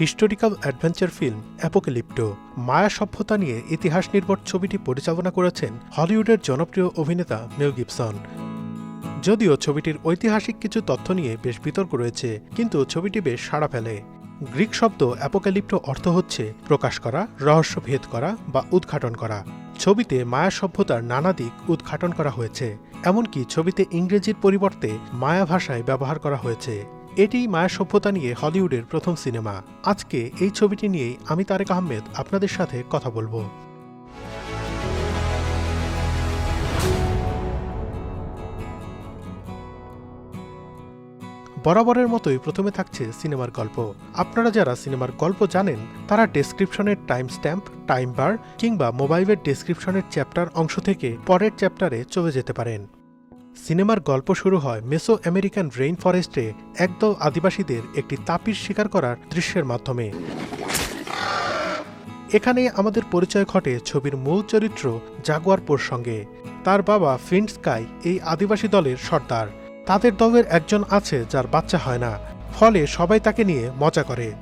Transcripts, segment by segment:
Historical adventure film Apocalypto, Maya সভ্যতা নিয়ে ইতিহাস নির্ভর ছবিটি পরিচালনা করেছেন হলিউডের জনপ্রিয় অভিনেতা মেল গিবসন। যদিও ছবিটির ঐতিহাসিক কিছু তথ্য নিয়ে বেশ বিতর্ক রয়েছে, কিন্তু ছবিটি বেশ সাড়া ফেলে। গ্রিক শব্দ অ্যাপোক্যালিপ্টো অর্থ হচ্ছে প্রকাশ করা, রহস্য ভেদ করা বা উদ্ঘাটন করা। ছবিতে মায়া সভ্যতার নানা দিক উদ্ঘাটন করা হয়েছে, এমনকি ছবিতে ইংরেজির পরিবর্তে মায়া ভাষায় ব্যবহার করা হয়েছে। এটি মায়া সভ্যতা নিয়ে হলিউডের প্রথম সিনেমা। আজকে এই ছবিটি নিয়েই আমি তারেক আহমেদ আপনাদের সাথে কথা বলব। বরাবরের মতোই প্রথমে থাকছে সিনেমার গল্প। আপনারা যারা সিনেমার গল্প জানেন, তারা ডেসক্রিপশনের টাইম স্ট্যাম্প টাইম বার কিংবা মোবাইলের ডেসক্রিপশনের চ্যাপ্টার অংশ থেকে পরের চ্যাপ্টারে চলে যেতে পারেন। সিনেমার গল্প শুরু হয় মেসো আমেরিকান রেইন ফরেস্টে একদল আদিবাসীদের একটি তাপির শিকার করার দৃশ্যের মাধ্যমে। এখানে আমাদের পরিচয় ঘটে ছবির মূল চরিত্র জাগুয়ারপোর সঙ্গে। তার বাবা ফিন্ড স্কাই এই আদিবাসী দলের সর্দার। তাদের দলের একজন আছে যার বাচ্চা হয় না। ফলে সবাই তাকে নিয়ে মজা করে।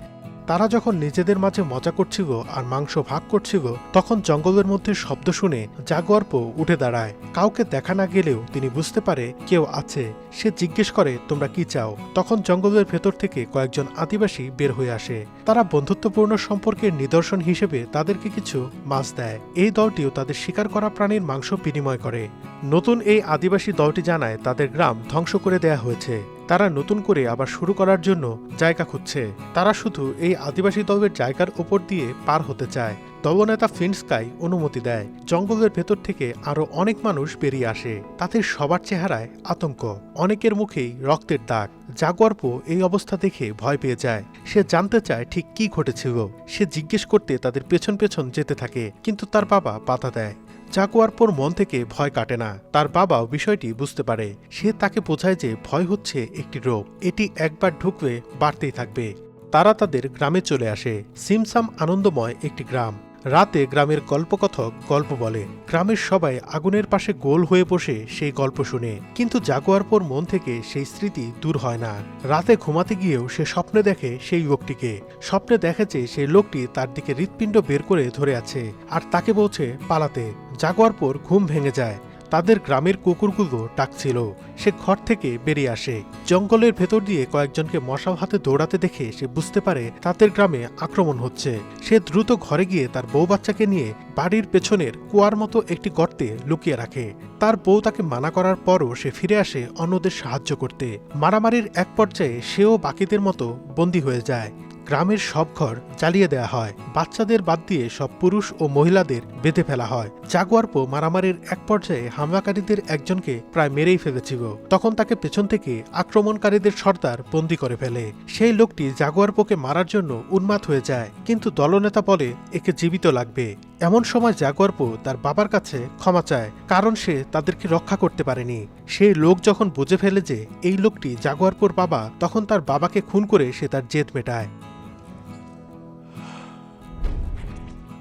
তারা যখন নিজেদের মাঝে মজা করছিল আর মাংস ভাগ করছিল তখন জঙ্গলের মধ্যে শব্দ শুনে জাগুয়ার্প উঠে দাঁড়ায়। কাউকে দেখা না গেলেও তিনি বুঝতে পারে কেউ আছে। সে জিজ্ঞেস করে, তোমরা কি চাও? তখন জঙ্গলের ভেতর থেকে কয়েকজন আদিবাসী বের হয়ে আসে। তারা বন্ধুত্বপূর্ণ সম্পর্কের নিদর্শন হিসেবে তাদেরকে কিছু মাছ দেয়। এই দলটিও তাদের শিকার করা প্রাণীর মাংস বিনিময় করে। নতুন এই আদিবাসী দলটি জানায়, তাদের গ্রাম ধ্বংস করে দেয়া হয়েছে। তারা নতুন করে আবার শুরু করার জন্য জায়গা খুঁজছে। তারা শুধু এই আদিবাসী দলের জায়গার উপর দিয়ে পার হতে চায়। দলনেতা ফিনস্কাই অনুমতি দেয়, জঙ্গলের ভেতর থেকে আরও অনেক মানুষ বেরিয়ে আসে। তাদের সবার চেহারায় আতঙ্ক। অনেকের মুখেই রক্তের দাগ। জাগর্প এই অবস্থা দেখে ভয় পেয়ে যায়। সে জানতে চায় ঠিক কি ঘটেছিল। সে জিজ্ঞেস করতে তাদের পেছন পেছন যেতে থাকে, কিন্তু তার বাবা বাধা দেয়। জাগুয়ারপোর মন থেকে ভয় কাটে না। তার বাবাও বিষয়টি বুঝতে পারে। সে তাকে বোঝায় যে ভয় হচ্ছে একটি রোগ। এটি একবার ঢুকবে বাড়তেই থাকবে। তারা তাদের গ্রামে চলে আসে। সিমসাম আনন্দময় একটি গ্রাম। রাতে গ্রামের গল্পকথক গল্প বলে। গ্রামের সবাই আগুনের পাশে গোল হয়ে বসে সেই গল্প শুনে। কিন্তু জাগোয়ার পর মন থেকে সেই স্মৃতি দূর হয় না। রাতে ঘুমাতে গিয়েও সে স্বপ্নে দেখে সেই লোকটিকে। স্বপ্নে দেখেছে সেই লোকটি তার দিকে হৃৎপিণ্ড বের করে ধরে আছে, আর তাকে বলছে পালাতে। জাগোয়ার পর ঘুম ভেঙে যায়। তাদের গ্রামের কুকুরগুলো ডাকছিল। সে ঘর থেকে বেরিয়ে আসে। জঙ্গলের ভেতর দিয়ে কয়েকজনকে মশাল হাতে দৌড়াতে দেখে সে বুঝতে পারে তাদের গ্রামে আক্রমণ হচ্ছে। সে দ্রুত ঘরে গিয়ে তার বউ বাচ্চাকে নিয়ে বাড়ির পেছনের কুয়ার মতো একটি গর্তে লুকিয়ে রাখে। তার বউ তাকে মানা করার পরও সে ফিরে আসে অন্যদের সাহায্য করতে। মারামারির এক পর্যায়ে সেও বাকিদের মতো বন্দী হয়ে যায়। গ্রামের সব ঘর জ্বালিয়ে দেয়া হয়। বাচ্চাদের বাদ দিয়ে সব পুরুষ ও মহিলাদের বেঁধে ফেলা হয়। জাগুয়ারপো মারামারির এক পর্যায়ে হামলাকারীদের একজনকে প্রায় মেরেই ফেলেছিল। তখন তাকে পেছন থেকে আক্রমণকারীদের সর্দার বন্দি করে ফেলে। সেই লোকটি জাগুয়ারপোকে মারার জন্য উন্মাদ হয়ে যায়, কিন্তু দলনেতা বলে একে জীবিত লাগবে। এমন সময় জাগুয়ারপো তার বাবার কাছে ক্ষমা চায়, কারণ সে তাদেরকে রক্ষা করতে পারেনি। সেই লোক যখন বুঝে ফেলে যে এই লোকটি জাগুয়ারপোর বাবা, তখন তার বাবাকে খুন করে সে তার জেদ মেটায়।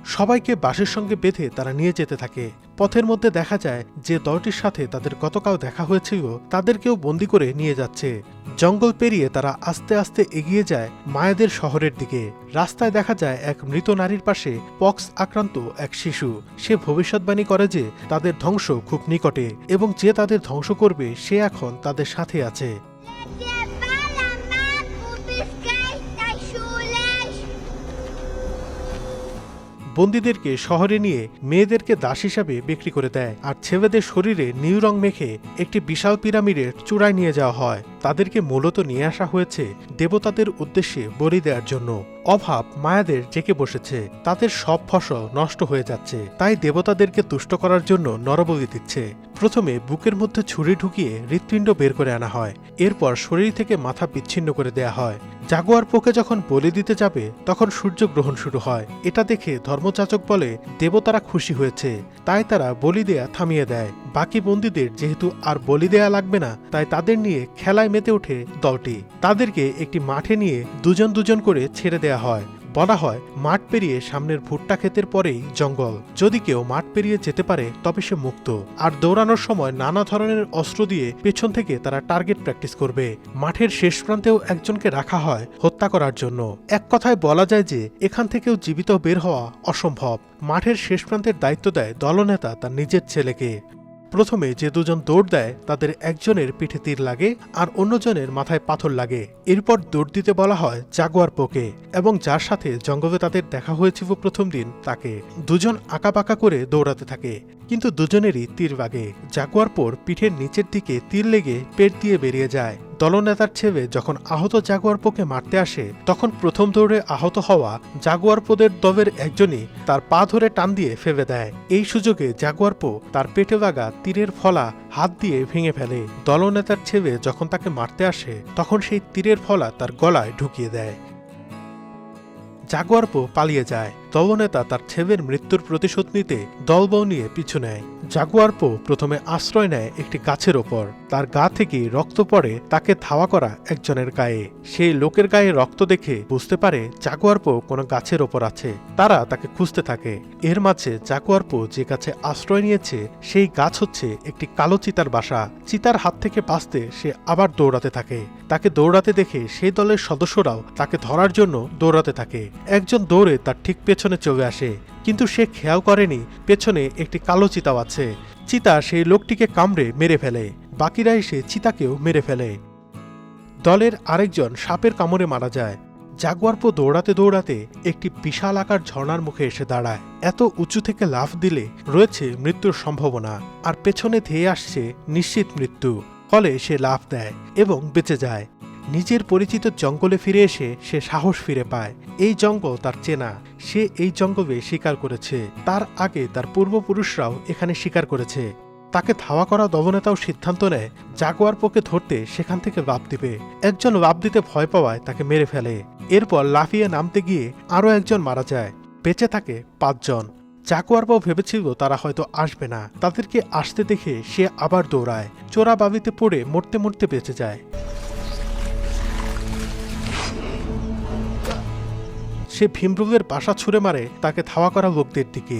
সবাইকে বাসের সঙ্গে বেঁধে তারা নিয়ে যেতে থাকে। পথের মধ্যে দেখা যায় যে দলটির সাথে তাদের গতকাল দেখা হয়েছিল তাদেরকেও বন্দি করে নিয়ে যাচ্ছে। জঙ্গল পেরিয়ে তারা আস্তে আস্তে এগিয়ে যায় মায়াদের শহরের দিকে। রাস্তায় দেখা যায় এক মৃত নারীর পাশে পক্স আক্রান্ত এক শিশু। সে ভবিষ্যৎবাণী করে যে তাদের ধ্বংস খুব নিকটে এবং যে তাদের ধ্বংস করবে সে এখন তাদের সাথে আছে। বন্দীদেরকে শহরে নিয়ে মেয়েদেরকে দাস হিসাবে বিক্রি করে দেয়। আর ছেলেদের শরীরে নীল রং মেখে একটি বিশাল পিরামিডের চূড়ায় নিয়ে যাওয়া হয়। তাদেরকে মূলত নিয়ে আসা হয়েছে দেবতাদের উদ্দেশ্যে বলি দেওয়ার জন্য। অভাব মায়াদের জেকে বসেছে। তাদের সব ফসল নষ্ট হয়ে যাচ্ছে। তাই দেবতাদেরকে তুষ্ট করার জন্য নরবলি দিচ্ছে। প্রথমে বুকের মধ্যে ছুরি ঢুকিয়ে হৃৎপিণ্ড বের করে আনা হয়। এরপর শরীর থেকে মাথা বিচ্ছিন্ন করে দেয়া হয়। জাগুয়ার পোকে যখন বলি দিতে যাবে, তখন সূর্যগ্রহণ শুরু হয়। এটা দেখে ধর্মচাচক বলে, দেবতারা খুশি হয়েছে। তাই তারা বলি দেয়া থামিয়ে দেয়। বাকি বন্দীদের যেহেতু আর বলি দেয়া লাগবে না, তাই তাদের নিয়ে খেলায় মেতে ওঠে দলটি। তাদেরকে একটি মাঠে নিয়ে দুজন দুজন করে ছেড়ে দেয়া হয়। বলা হয়, মাঠ পেরিয়ে সামনের ভুট্টা ক্ষেতের পরেই জঙ্গল। যদি কেউ মাঠ পেরিয়ে যেতে পারে, তবে সে মুক্ত। আর দৌড়ানোর সময় নানা ধরনের অস্ত্র দিয়ে পেছন থেকে তারা টার্গেট প্র্যাকটিস করবে। মাঠের শেষ প্রান্তেও একজনকে রাখা হয় হত্যা করার জন্য। এক কথায় বলা যায় যে, এখান থেকেও জীবিত বের হওয়া অসম্ভব। মাঠের শেষ প্রান্তের দায়িত্ব দেয় দলনেতা তার নিজের ছেলেকে। প্রথমে যে দুজন দৌড় দেয়, তাদের একজনের পিঠে তীর লাগে আর অন্যজনের মাথায় পাথর লাগে। এরপর দৌড় দিতে বলা হয় জাগুয়ার পোকে এবং যার সাথে জঙ্গলে তাদের দেখা হয়েছিল প্রথম দিন তাকে। দুজন আঁকাবাঁকা করে দৌড়াতে থাকে, কিন্তু দুজনেরই তীর বাগে। জাগুয়ার পর পিঠের নিচের দিকে তীর লেগে পেট দিয়ে বেরিয়ে যায়। দলনেতার ছেলে যখন আহত জাগুয়ার পোকে মারতে আসে, তখন প্রথম দৌড়ে আহত হওয়া জাগুয়ার পোদের দলের একজনই তার পা ধরে টান দিয়ে ফেলে দেয়। এই সুযোগে জাগুয়ার পো তার পেটে লাগা তীরের ফলা হাত দিয়ে ভেঙে ফেলে। দলনেতার ছেলে যখন তাকে মারতে আসে, তখন সেই তীরের ফলা তার গলায় ঢুকিয়ে দেয়। জাগুয়ারপো পালিয়ে যায়। দলনেতা তার ছেলের মৃত্যুর প্রতিশোধ নিতে দলবউ নিয়ে পিছু নেয়। জাগুয়ারপো প্রথমে আশ্রয় নেয় একটি গাছের ওপর। তার গা থেকে রক্ত পড়ে, তাকে ধাওয়া করা একজনের গায়ে। সেই লোকের গায়ে রক্ত দেখে বুঝতে পারে জাগুয়ারপো কোনো গাছের ওপর আছে। তারা তাকে খুঁজতে থাকে। এর মাঝে জাগুয়ারপো যে গাছে আশ্রয় নিয়েছে, সেই গাছ হচ্ছে একটি কালো চিতার বাসা। চিতার হাত থেকে বাঁচতে সে আবার দৌড়াতে থাকে। তাকে দৌড়াতে দেখে সেই দলের সদস্যরাও তাকে ধরার জন্য দৌড়াতে থাকে। একজন দৌড়ে তার ঠিক পেছনে চলে আসে। কিন্তু সে খেয়াল করেনি, পেছনে একটি কালো চিতাও আছে। চিতা সেই লোকটিকে কামড়ে মেরে ফেলে। বাকিরা এসে চিতাকেও মেরে ফেলে। দলের আরেকজন সাপের কামড়ে মারা যায়। জাগুয়ারপো দৌড়াতে দৌড়াতে একটি বিশাল আকার ঝর্ণার মুখে এসে দাঁড়ায়। এত উঁচু থেকে লাফ দিলে রয়েছে মৃত্যুর সম্ভাবনা, আর পেছনে ধেয়ে আসছে নিশ্চিত মৃত্যু। ফলে সে লাফ দেয় এবং বেঁচে যায়। নিজের পরিচিত জঙ্গলে ফিরে এসে সে সাহস ফিরে পায়। এই জঙ্গল তার চেনা। সে এই জঙ্গলে শিকার করেছে। তার আগে তার পূর্বপুরুষরাও এখানে শিকার করেছে। তাকে ধাওয়া করা দলনেতাও সিদ্ধান্ত নেয়। জাগুয়ার পোকে ধরতে সেখান থেকে লাভ দিবে। একজন লাভ দিতে ভয় পাওয়ায় তাকে মেরে ফেলে। এরপর লাফিয়ে নামতে গিয়ে আরও একজন মারা যায়। বেঁচে থাকে পাঁচজন। চাকুয়ারবাও ভেবেছিল তারা হয়তো আসবে না। তাদেরকে আসতে দেখে সে আবার দৌড়ায়। চোরা বাবিতে পড়ে মরতে মরতে বেঁচে যায়। সে ভীমরুলের বাসা ছুঁড়ে মারে তাকে ধাওয়া করা লোকদের দিকে।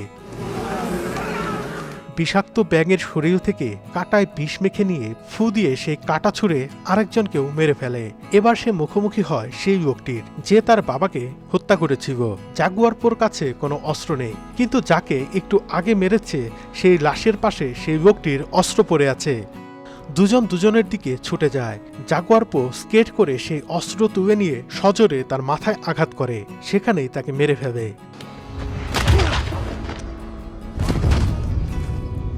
বিষাক্ত ব্যাঙের শরীর থেকে কাটায় বিষ মেখে নিয়ে ফু দিয়ে সেই কাটা ছুঁড়ে আরেকজনকেও মেরে ফেলে। এবার সে মুখোমুখি হয় সেই লোকটির, যে তার বাবাকে হত্যা করেছিল। জাগুয়ারপোর কাছে কোনো অস্ত্র নেই, কিন্তু যাকে একটু আগে মেরেছে সেই লাশের পাশে সেই লোকটির অস্ত্র পড়ে আছে। দুজন দুজনের দিকে ছুটে যায়। জাগুয়ারপো স্কেট করে সেই অস্ত্র তুলে নিয়ে সজোরে তার মাথায় আঘাত করে। সেখানেই তাকে মেরে ফেলে।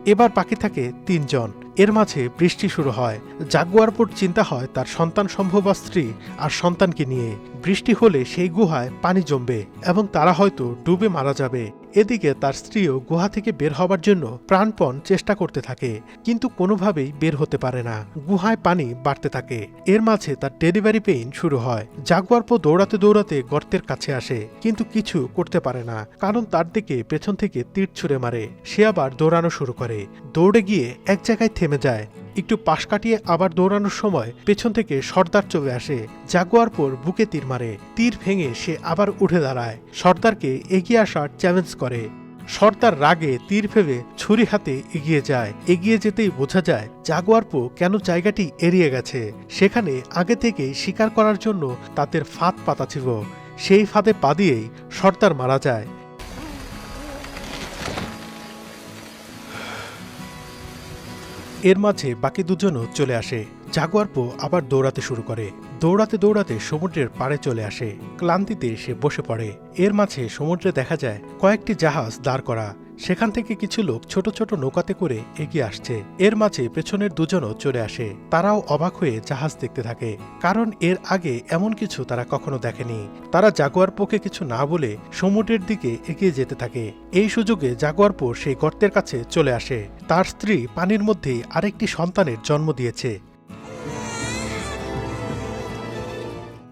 এবার বাকি থাকে তিনজন। এর মাঝে বৃষ্টি শুরু হয়। জাগুয়ারপোর চিন্তা হয় তার সন্তান সম্ভবা স্ত্রী আর সন্তানকে নিয়ে। বৃষ্টি হলে সেই গুহায় পানি জমবে এবং তারা হয়তো ডুবে মারা যাবে। এদিকে তার স্ত্রীও গুহা থেকে বের হবার জন্য প্রাণপণ চেষ্টা করতে থাকে, কিন্তু কোনোভাবেই বের হতে পারে না। গুহায় পানি বাড়তে থাকে। এর মাঝে তার ডেলিভারি পেইন শুরু হয়। জাগুয়ারপো দৌড়াতে দৌড়াতে গর্তের কাছে আসে, কিন্তু কিছু করতে পারে না, কারণ তার দিকে পেছন থেকে তীর ছুঁড়ে মারে। সে আবার দৌড়ানো শুরু করে। দৌড়ে গিয়ে এক জায়গায় থেমে যায়। একটু পাশ কাটিয়ে আবার দৌড়ানোর সময় পেছন থেকে সর্দার চলে আসে। জাগুয়ার পর বুকে তীর মারে, তীর ভেঙে সে আবার উঠে দাঁড়ায়। সর্দারকে এগিয়ে আসার চ্যালেঞ্জ করে। সর্দার রাগে তীর ফেলে ছুরি হাতে এগিয়ে যায়। এগিয়ে যেতেই বোঝা যায়, জাগুয়ারপো কেন জায়গাটি এড়িয়ে গেছে? সেখানে আগে থেকেই শিকার করার জন্য তাদের ফাঁদ পাতা ছিল। সেই ফাঁদে পা দিয়েই সর্দার মারা যায়। এর মাঝে বাকি দুজনও চলে আসে। জাগুয়ারপো আবার দৌড়াতে শুরু করে। দৌড়াতে দৌড়াতে সমুদ্রের পাড়ে চলে আসে। ক্লান্তিতে সে বসে পড়ে। এর মাঝে সমুদ্রে দেখা যায় কয়েকটি জাহাজ দাঁড় করা। সেখান থেকে কিছু লোক ছোট ছোট নৌকাতে করে এগিয়ে আসছে। এর মাঝে পেছনের দুজনও চলে আসে। তারাও অবাক হয়ে জাহাজ দেখতে থাকে। কারণ এর আগে এমন কিছু তারা কখনো দেখেনি। তারা জাগুয়ারপোকে কিছু না বলে সমুদ্রের দিকে এগিয়ে যেতে থাকে। এই সুযোগে জাগুয়ারপো সেই গর্তের কাছে চলে আসে। তার স্ত্রী পানির মধ্যেই আরেকটি সন্তানের জন্ম দিয়েছে।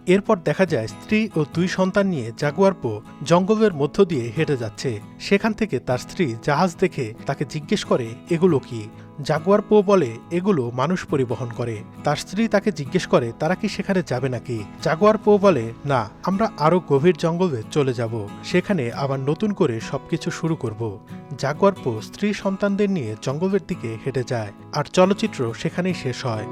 এরপর দেখা যায় স্ত্রী ও দুই সন্তান নিয়ে জাগুয়ারপো জঙ্গলের মধ্য দিয়ে হেঁটে যাচ্ছে। সেখান থেকে তার স্ত্রী জাহাজ দেখে তাকে জিজ্ঞেস করে, এগুলো কি? জাগুয়ার পো বলে, এগুলো মানুষ পরিবহন করে। তার স্ত্রী তাকে জিজ্ঞেস করে, তারা কি সেখানে যাবে নাকি? জাগুয়ার পো বলে, না, আমরা আরও গভীর জঙ্গলে চলে যাব। সেখানে আবার নতুন করে সবকিছু শুরু করব। জাগুয়ার পো স্ত্রী সন্তানদের নিয়ে জঙ্গলের দিকে হেঁটে যায়, আর চলচ্চিত্র সেখানেই শেষ হয়।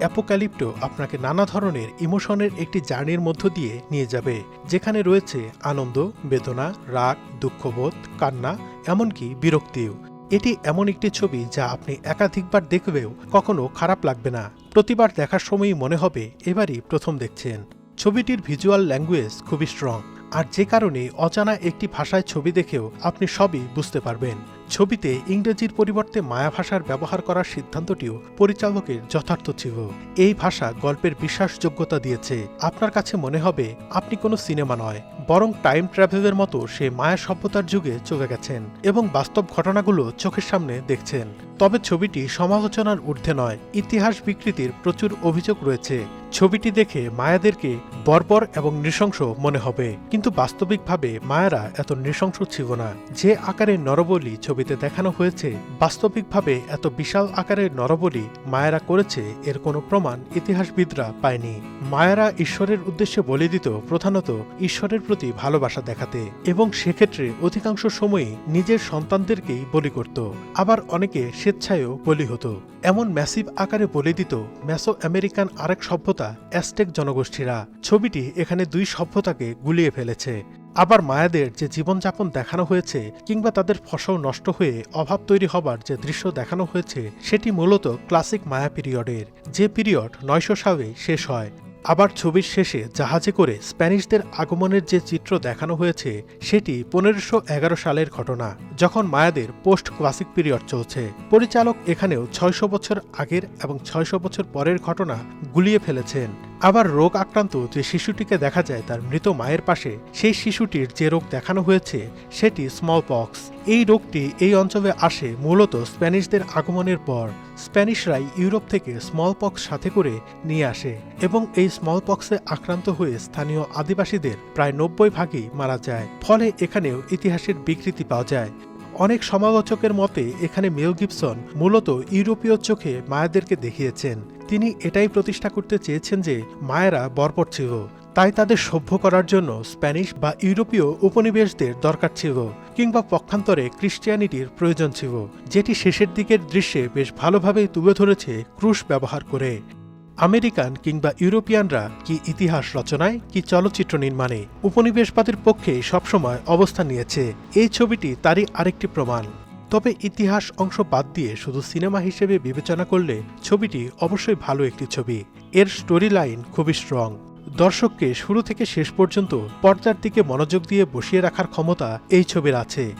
অ্যাপোক্যালিপ্টো আপনাকে নানা ধরনের ইমোশনের একটি জার্নির মধ্য দিয়ে নিয়ে যাবে, যেখানে রয়েছে আনন্দ, বেদনা, রাগ, দুঃখবোধ, কান্না, এমনকি বিরক্তিও। এটি এমন একটি ছবি যা আপনি একাধিকবার দেখবেও কখনো খারাপ লাগবে না। প্রতিবার দেখার সময়ই মনে হবে এবারই প্রথম দেখছেন। ছবিটির ভিজুয়াল ল্যাঙ্গুয়েজ খুবই স্ট্রং, আর যে কারণে অজানা একটি ভাষায় ছবি দেখেও আপনি সবই বুঝতে পারবেন। ছবিতে ইংরেজির পরিবর্তে মায়া ভাষার ব্যবহার করার সিদ্ধান্তটিও পরিচালকের যথার্থ ছিল। এই ভাষা গল্পের বিশ্বাসযোগ্যতা দিয়েছে। আপনার কাছে মনে হবে, আপনি কোনো সিনেমা নয়, বরং টাইম ট্রাভেলের মতো সে মায়া সভ্যতার যুগে চলে গেছেন এবং বাস্তব ঘটনাগুলো চোখের সামনে দেখছেন। তবে ছবিটি সমালোচনার ঊর্ধ্বে নয়, ইতিহাস বিকৃতির প্রচুর অভিযোগ রয়েছে। ছবিটি দেখে মায়াদেরকে বর্বর এবং নৃশংস মনে হবে, কিন্তু বাস্তবিকভাবে মায়ারা এত নৃশংস ছিল না। যে আকারের নরবলি ছবিতে দেখানো হয়েছে, বাস্তবিকভাবে এত বিশাল আকারের নরবলি মায়েরা করেছে এর কোনো প্রমাণ ইতিহাসবিদরা পায়নি। মায়েরা ঈশ্বরের উদ্দেশ্যে বলি দিত প্রধানত ঈশ্বরের প্রতি ভালোবাসা দেখাতে এবং সেক্ষেত্রে অধিকাংশ সময়ই নিজের সন্তানদেরকেই বলি করত। আবার অনেকে স্বেচ্ছায়ও বলি হতো। এমন ম্যাসিভ আকারে বলে দিত ম্যাসো আমেরিকান আরেক সভ্যতা অ্যাস্টেক জনগোষ্ঠীরা। ছবিটি এখানে দুই সভ্যতাকে গুলিয়ে ফেলেছে। আবার মায়াদের যে জীবনযাপন দেখানো হয়েছে কিংবা তাদের ফসল নষ্ট হয়ে অভাব তৈরি হবার যে দৃশ্য দেখানো হয়েছে, সেটি মূলত ক্লাসিক মায়া পিরিয়ডের। যে পিরিয়ড নয়শো সালে শেষ হয় আবার ছবির শেষে জাহাজে করে স্প্যানিশদের আগমনের যে চিত্র দেখানো হয়েছে, সেটি পনেরোশো সালের ঘটনা, যখন মায়াদের পোস্ট ক্লাসিক পিরিয়ড চলছে। পরিচালক এখানেও ছয়শো বছর আগের এবং ছয়শো বছর পরের ঘটনা গুলিয়ে ফেলেছেন। আবার রোগ আক্রান্ত যে শিশুটিকে দেখা যায় তার মৃত মায়ের পাশে, সেই শিশুটির যে রোগ দেখানো হয়েছে, সেটি স্মল পক্স এই রোগটি এই অঞ্চলে আসে মূলত স্প্যানিশদের আগমনের পর। স্প্যানিশরাই ইউরোপ থেকে স্মল পক্স সাথে করে নিয়ে আসে এবং এই স্মল পক্সে আক্রান্ত হয়ে স্থানীয় আদিবাসীদের প্রায় নব্বই ভাগই মারা যায়। ফলে এখানেও ইতিহাসের বিকৃতি পাওয়া যায়। অনেক সমালোচকের মতে এখানে মেল গিবসন মূলত ইউরোপীয় চোখে মায়াদেরকে দেখিয়েছেন। তিনি এটাই প্রতিষ্ঠা করতে চেয়েছেন যে মায়েরা বর্বর ছিল। তাই তাদের সভ্য করার জন্য স্প্যানিশ বা ইউরোপীয় উপনিবেশদের দরকার ছিল কিংবা পক্ষান্তরে ক্রিশ্চিয়ানিটির প্রয়োজন ছিল, যেটি শেষের দিকের দৃশ্যে বেশ ভালোভাবেই তুলে ধরেছে ক্রুশ ব্যবহার করে। আমেরিকান কিংবা ইউরোপিয়ানরা কি ইতিহাস রচনায়, কি চলচ্চিত্র নির্মাণে উপনিবেশবাদের পক্ষে সবসময় অবস্থান নিয়েছে, এই ছবিটি তারই আরেকটি প্রমাণ। তবে ইতিহাস অংশ বাদ দিয়ে শুধু সিনেমা হিসেবে বিবেচনা করলে ছবিটি অবশ্যই ভালো একটি ছবি। এর স্টোরি লাইন খুবই স্ট্রং দর্শককে শুরু থেকে শেষ পর্যন্ত পর্দার দিকে মনোযোগ দিয়ে বসিয়ে রাখার ক্ষমতা এই ছবির আছে।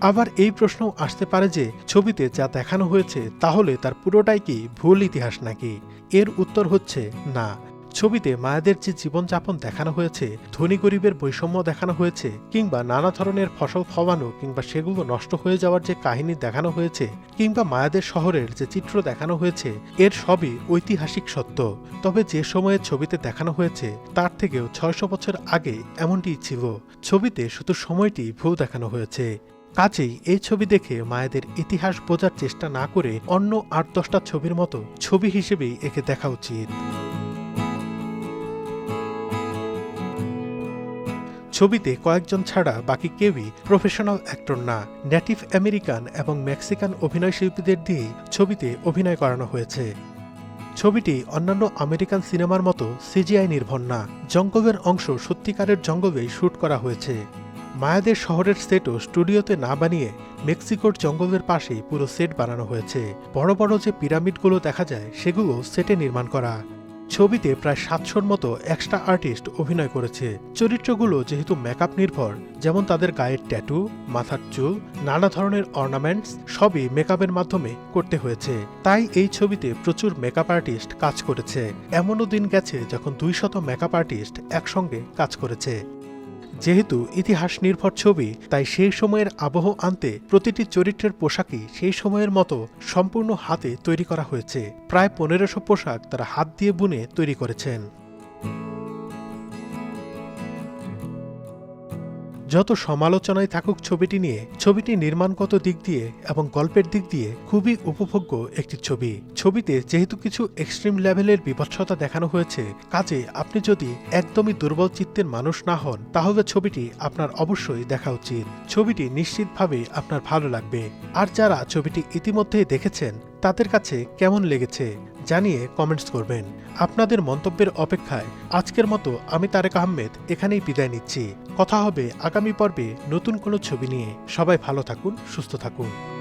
আবার এই প্রশ্নও আসতে পারে যে ছবিতে যা দেখানো হয়েছে তাহলে তার পুরোটাই কি ভুল ইতিহাস নাকি? এর উত্তর হচ্ছে না। ছবিতে মায়াদের যে জীবনযাপন দেখানো হয়েছে, ধনী গরিবের বৈষম্য দেখানো হয়েছে, কিংবা নানা ধরনের ফসল ফলানো কিংবা সেগুলো নষ্ট হয়ে যাওয়ার যে কাহিনী দেখানো হয়েছে, কিংবা মায়াদের শহরের যে চিত্র দেখানো হয়েছে, এর সবই ঐতিহাসিক সত্য। তবে যে সময়ে ছবিতে দেখানো হয়েছে, তার থেকেও ছয়শো বছর আগে এমনটিই ছিল। ছবিতে শুধু সময়টি ভুল দেখানো হয়েছে। কাজেই এই ছবি দেখে মায়েদের ইতিহাস বোঝার চেষ্টা না করে অন্য আট দশটা ছবির মতো ছবি হিসেবেই একে দেখা উচিত। ছবিতে কয়েকজন ছাড়া বাকি কেউই প্রফেশনাল অ্যাক্টর না। নেটিভ আমেরিকান এবং মেক্সিকান অভিনয় শিল্পীদের দিয়েই ছবিতে অভিনয় করানো হয়েছে। ছবিটি অন্যান্য আমেরিকান সিনেমার মতো সিজিআই নির্ভর না। জঙ্গলের অংশ সত্যিকারের জঙ্গলেই শ্যুট করা হয়েছে। মায়াদের শহরের সেটও স্টুডিওতে না বানিয়ে মেক্সিকোর জঙ্গলের পাশেই পুরো সেট বানানো হয়েছে। বড় বড় যে পিরামিডগুলো দেখা যায়, সেগুলো সেটে নির্মাণ করা। ছবিতে প্রায় সাতশোর মতো এক্সট্রা আর্টিস্ট অভিনয় করেছে। চরিত্রগুলো যেহেতু মেকআপ নির্ভর, যেমন তাদের গায়ের ট্যাটু মাথার চুল, নানা ধরনের অর্নামেন্টস সবই মেকআপের মাধ্যমে করতে হয়েছে। তাই এই ছবিতে প্রচুর মেকআপ আর্টিস্ট কাজ করেছে। এমনও দিন গেছে যখন দুই শত মেকআপ আর্টিস্ট একসঙ্গে কাজ করেছে। যেহেতু ইতিহাস নির্ভর ছবি, তাই সেই সময়ের আবহ আনতে প্রতিটি চরিত্রের পোশাকই সেই সময়ের মতো সম্পূর্ণ হাতে তৈরি করা হয়েছে। প্রায় পনেরোশো পোশাক তারা হাত দিয়ে বুনে তৈরি করেছেন। যত সমালোচনায় থাকুক ছবিটি নিয়ে, ছবিটি নির্মাণগত দিক দিয়ে এবং গল্পের দিক দিয়ে খুবই উপভোগ্য একটি ছবি। ছবিতে যেহেতু কিছু এক্সট্রিম লেভেলের বিভৎসতা দেখানো হয়েছে, কাজে আপনি যদি একদমই দুর্বল চিত্তের মানুষ না হন, তাহলে ছবিটি আপনার অবশ্যই দেখা উচিত। ছবিটি নিশ্চিতভাবে আপনার ভালো লাগবে। আর যারা ছবিটি ইতিমধ্যেই দেখেছেন, তাদের কাছে কেমন লেগেছে? জানিয়ে কমেন্টস করবেন। আপনাদের মন্তব্যের অপেক্ষায় আজকের মতো আমি তারেক আহমেদ এখানেই বিদায় নিচ্ছি। কথা হবে আগামী পর্বে নতুন কোনো ছবি নিয়ে। সবাই ভালো থাকুন, সুস্থ থাকুন।